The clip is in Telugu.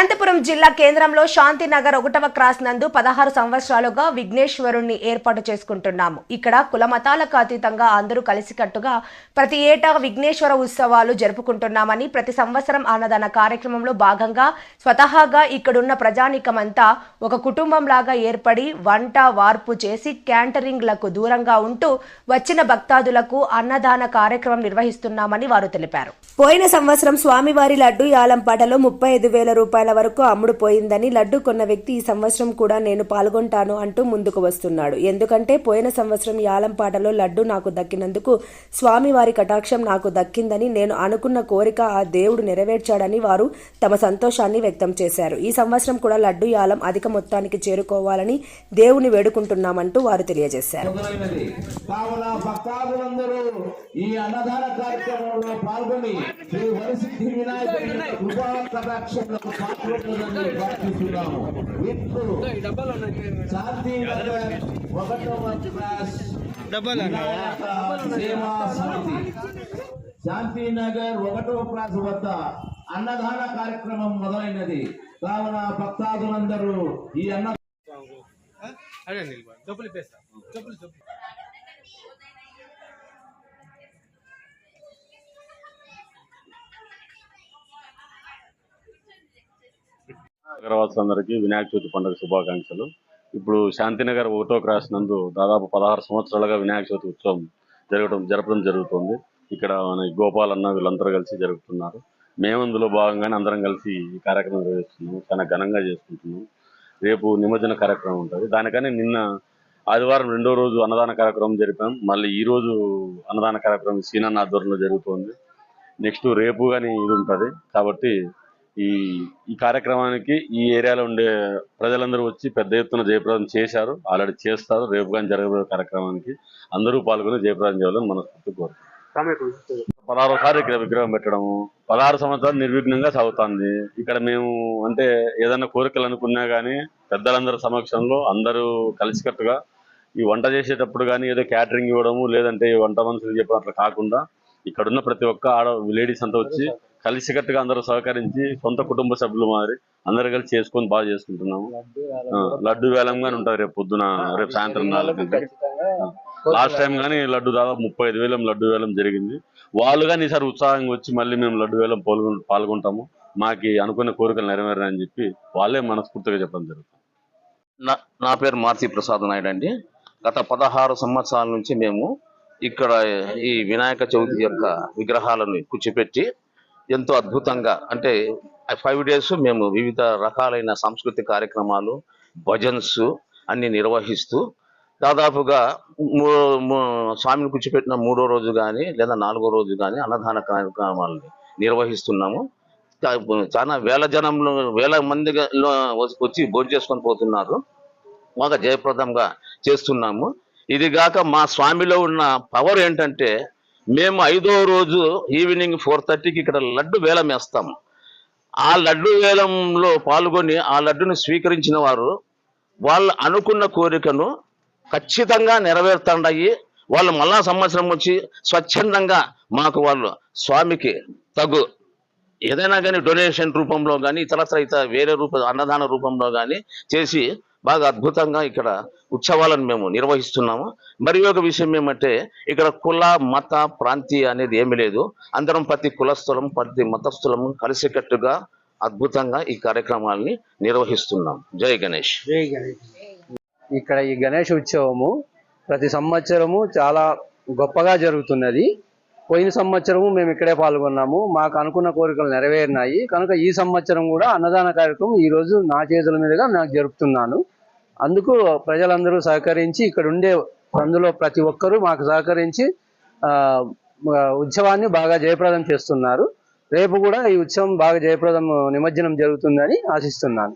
అనంతపురం జిల్లా కేంద్రంలో శాంతినగర్ ఒకటవ క్రాస్ నందు పదహారు సంవత్సరాలుగా విఘ్నేశ్వరుణ్ణి ఏర్పాటు చేసుకుంటున్నాము. ఇక్కడ కులమతాలకు అతీతంగా అందరూ కలిసికట్టుగా ప్రతి ఏటా విఘ్నేశ్వర ఉత్సవాలు జరుపుకుంటున్నామని ప్రతి సంవత్సరం అన్నదాన కార్యక్రమంలో భాగంగా స్వతహాగా ఇక్కడున్న ప్రజానికమంతా ఒక కుటుంబంలాగా ఏర్పడి వంట వార్పు చేసి క్యాంటరింగ్లకు దూరంగా ఉంటూ వచ్చిన భక్తాదులకు అన్నదాన కార్యక్రమం నిర్వహిస్తున్నామని వారు తెలిపారు. పోయిన సంవత్సరం స్వామివారి లడ్డు యాలంపాటలో ముప్పై ఐదు వేల రూపాయల వరకు అమ్ముడు పోయిందని లడ్డు కొన్న వ్యక్తి ఈ సంవత్సరం కూడా నేను పాల్గొంటాను అంటూ ముందుకు వస్తున్నాడు. ఎందుకంటే పోయిన సంవత్సరం యాలంపాటలో లడ్డు నాకు దక్కినందుకు స్వామివారి కటాక్షం నాకు దక్కిందని నేను అనుకున్న కోరిక ఆ దేవుడు నెరవేర్చాడని వారు తమ సంతోషాన్ని వ్యక్తం చేశారు. ఈ సంవత్సరం కూడా లడ్డు యాలం అధిక మొత్తానికి చేరుకోవాలని దేవుని వేడుకుంటున్నామంటూ వారు తెలియజేశారు. ఈ అన్నదాన కార్యక్రమంలో పాల్గొని శ్రీ వరసిద్ధి వినాయకుడి కృపా పాల్గొంటుందని ప్రార్థిస్తున్నాము ఇప్పుడు శాంతి నగర్ ఒకటవ క్లాస్ సేవా సమితి క్లాస్ వద్ద అన్నదాన కార్యక్రమం మొదలైనది. కావున భక్తాదులందరూ ఈ అన్న అదే చెప్పులు చెప్పులు నగరవాసులందరికీ వినాయక చవితి పండుగ శుభాకాంక్షలు. ఇప్పుడు శాంతినగర్ ఒకటో క్రాస్ నందు దాదాపు పదహారు సంవత్సరాలుగా వినాయక చవితి ఉత్సవం జరగడం జరపడం జరుగుతుంది. ఇక్కడ మన గోపాల్ అన్న వీళ్ళందరూ కలిసి జరుగుతున్నారు మేము అందులో భాగంగానే అందరం కలిసి ఈ కార్యక్రమం నిర్వహిస్తున్నాము. చాలా ఘనంగా చేసుకుంటున్నాము. రేపు నిమజ్జన కార్యక్రమం ఉంటుంది. దానికని నిన్న ఆదివారం రెండో రోజు అన్నదాన కార్యక్రమం జరిపాం. మళ్ళీ ఈ రోజు అన్నదాన కార్యక్రమం సీనన్న ఆధ్వర్యంలో జరుగుతోంది. నెక్స్ట్ రేపు కానీ ఇది ఉంటుంది. కాబట్టి ఈ ఈ కార్యక్రమానికి ఈ ఏరియాలో ఉండే ప్రజలందరూ వచ్చి పెద్ద ఎత్తున జయప్రదం చేశారు. ఆల్రెడీ చేస్తారు. రేపు కానీ జరగబోయే కార్యక్రమానికి అందరూ పాల్గొని జయప్రదం చేయాలని మనస్ఫూర్తి కోరుతున్నాం. పదహారోసారి ఇక్కడ విగ్రహం పెట్టడము. పదహారు సంవత్సరాలు నిర్విఘ్నంగా సాగుతుంది. ఇక్కడ మేము అంటే ఏదైనా కోరికలు అనుకున్నా కానీ పెద్దలందరి సమక్షంలో అందరూ కలిసికట్టుగా ఈ వంట చేసేటప్పుడు కానీ ఏదో క్యాటరింగ్ ఇవ్వడము లేదంటే వంట మనుషులు చెప్పినట్లు కాకుండా ఇక్కడున్న ప్రతి ఒక్క ఆడ లేడీస్ అంతా వచ్చి కలిసికట్టుగా అందరూ సహకరించి సొంత కుటుంబ సభ్యులు మారి అందరు కలిసి చేసుకొని బాగా చేసుకుంటున్నాము. లడ్డు వేలంగానే ఉంటుంది రేపు పొద్దున రేపు సాయంత్రం నాలుగు లాస్ట్ టైం కానీ లడ్డు దాదాపు ముప్పై ఐదు వేలం లడ్డు వేలం జరిగింది. వాళ్ళు కానీ ఈసారి ఉత్సాహంగా వచ్చి మళ్ళీ మేము లడ్డు వేలం పాల్గొ పాల్గొంటాము. మాకి అనుకున్న కోరికలు నెరవేరని చెప్పి వాళ్ళే మనస్ఫూర్తిగా చెప్పడం జరుగుతుంది. నా నా పేరు మారుతి ప్రసాద్ నాయుడు అండి. గత పదహారు సంవత్సరాల నుంచి మేము ఇక్కడ ఈ వినాయక చవితి యొక్క విగ్రహాలను కూర్చోపెట్టి ఎంతో అద్భుతంగా అంటే ఫైవ్ డేస్ మేము వివిధ రకాలైన సాంస్కృతిక కార్యక్రమాలు భజన్స్ అన్ని నిర్వహిస్తూ దాదాపుగా స్వామిని కూర్చోపెట్టిన మూడో రోజు కానీ లేదా నాలుగో రోజు కానీ అన్నదాన కార్యక్రమాలని నిర్వహిస్తున్నాము. చాలా వేల జనంలో వేల మంది వచ్చి భోజనం చేసుకొని పోతున్నారు. బాగా జయప్రదంగా చేస్తున్నాము. ఇది గాక మా స్వామిలో ఉన్న పవర్ ఏంటంటే మేము ఐదో రోజు ఈవినింగ్ ఫోర్ థర్టీకి ఇక్కడ లడ్డు వేలం వేస్తాము ఆ లడ్డు వేలంలో పాల్గొని ఆ లడ్డును స్వీకరించిన వారు వాళ్ళు అనుకున్న కోరికను ఖచ్చితంగా నెరవేరుతాండాయి. వాళ్ళు మళ్ళా సంవత్సరం వచ్చి స్వచ్ఛందంగా మాకు వాళ్ళు స్వామికి తగు ఏదైనా కానీ డొనేషన్ రూపంలో కానీ ఇతరత్ర ఇతర వేరే రూప అన్నదాన రూపంలో కానీ చేసి బాగా అద్భుతంగా ఇక్కడ ఉత్సవాలను మేము నిర్వహిస్తున్నాము. మరి ఒక విషయం ఏమంటే ఇక్కడ కుల మత ప్రాంతీయ అనేది ఏమీ లేదు. అందరం ప్రతి కులస్థలం ప్రతి మతస్థలము కలిసికట్టుగా అద్భుతంగా ఈ కార్యక్రమాలని నిర్వహిస్తున్నాం. జై గణేష్. ఇక్కడ ఈ గణేష్ ఉత్సవము ప్రతి సంవత్సరము చాలా గొప్పగా జరుగుతున్నది. పోయిన సంవత్సరము మేము ఇక్కడే పాల్గొన్నాము. మాకు అనుకున్న కోరికలు నెరవేరినాయి. కనుక ఈ సంవత్సరం కూడా అన్నదాన కార్యక్రమం ఈ రోజు నా చేతుల మీదుగా నాకు జరుపుతున్నాను. అందుకు ప్రజలందరూ సహకరించి ఇక్కడ ఉండే అందులో ప్రతి ఒక్కరూ మాకు సహకరించి ఉత్సవాన్ని బాగా జయప్రదం చేస్తున్నారు. రేపు కూడా ఈ ఉత్సవం బాగా జయప్రదం నిమజ్జనం జరుగుతుందని ఆశిస్తున్నాను.